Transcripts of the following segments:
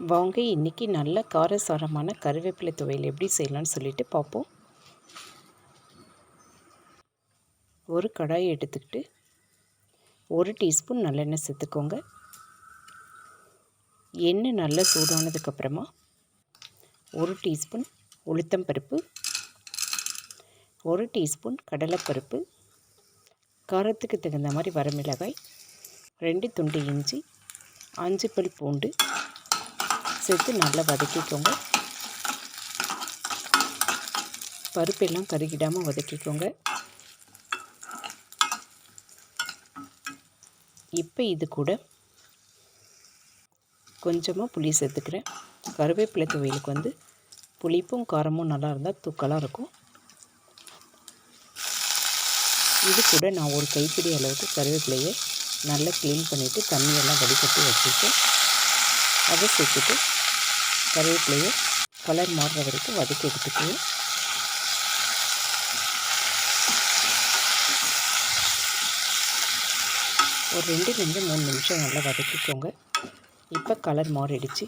வாங்க இன்றைக்கி நல்ல காரசாரமான கருவேப்பிலை துவையல் எப்படி செய்யலாம்னு சொல்லிட்டு பார்ப்போம். ஒரு கடாயை எடுத்துக்கிட்டு ஒரு டீஸ்பூன் நல்லெண்ணெய் சேர்த்துக்கோங்க. எண்ணெய் நல்லா சூடானதுக்கப்புறமா ஒரு டீஸ்பூன் உளுத்தம் பருப்பு ஒரு டீஸ்பூன் கடலைப்பருப்பு காரத்துக்கு தகுந்த மாதிரி வரமிளகாய் ரெண்டு துண்டு இஞ்சி அஞ்சு பல் பூண்டு சேர்த்து நல்லா வதக்கிக்கோங்க. பருப்பெல்லாம் கருகிடாமல் வதக்கிக்கோங்க. இப்போ இது கூட கொஞ்சமாக புளி சேர்த்துக்கிறேன். கருவேப்பிலை துவையலுக்கு வந்து புளிப்பும் காரமும் நல்லா இருந்தால் தூக்கலாக இருக்கும். இது கூட நான் ஒரு கைப்பிடி அளவுக்கு கருவேப்பிலையை நல்லா க்ளீன் பண்ணிவிட்டு தண்ணியெல்லாம் வடிகட்டி வச்சுருக்கேன் அதை சேர்த்துட்டு கருவேப்பிலையை கலர் மாறுற வரைக்கும் வதக்கி எடுத்துக்குவோம் ஒரு ரெண்டுலேருந்து மூணு நிமிஷம் நல்லா வதக்கிக்கோங்க. இப்போ கலர் மாறிடுச்சு.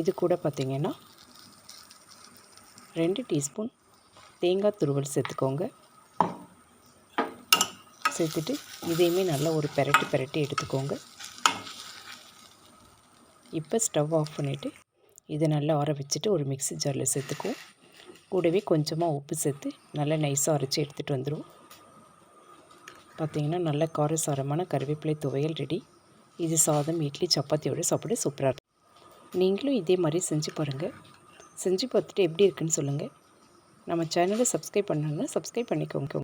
இது கூட பார்த்திங்கன்னா ரெண்டு டீஸ்பூன் தேங்காய் துருவல் சேர்த்துக்கோங்க. சேர்த்துட்டு இதையுமே நல்லா ஒரு பெரட்டி பெரட்டி எடுத்துக்கோங்க. இப்போ ஸ்டவ் ஆஃப் பண்ணிவிட்டு இதை நல்லா ஆற வச்சுட்டு ஒரு மிக்ஸி ஜாரில் சேர்த்துக்குவோம். கூடவே கொஞ்சமாக உப்பு சேர்த்து நல்லா நைஸாக அரைச்சி எடுத்துகிட்டு வந்துடுவோம். பார்த்திங்கன்னா நல்ல காரசாரமான கருவேப்பிலை துவையல் ரெடி. இது சாதம் இட்லி சப்பாத்தியோட சாப்பிட சூப்பராக இருக்கும். நீங்களும் இதே மாதிரி செஞ்சு பாருங்கள் செஞ்சு பார்த்துட்டு எப்படி இருக்குன்னு சொல்லுங்கள் நம்ம சேனலை சப்ஸ்கிரைப் பண்ணணும்னா சப்ஸ்கிரைப் பண்ணிக்கோங்க.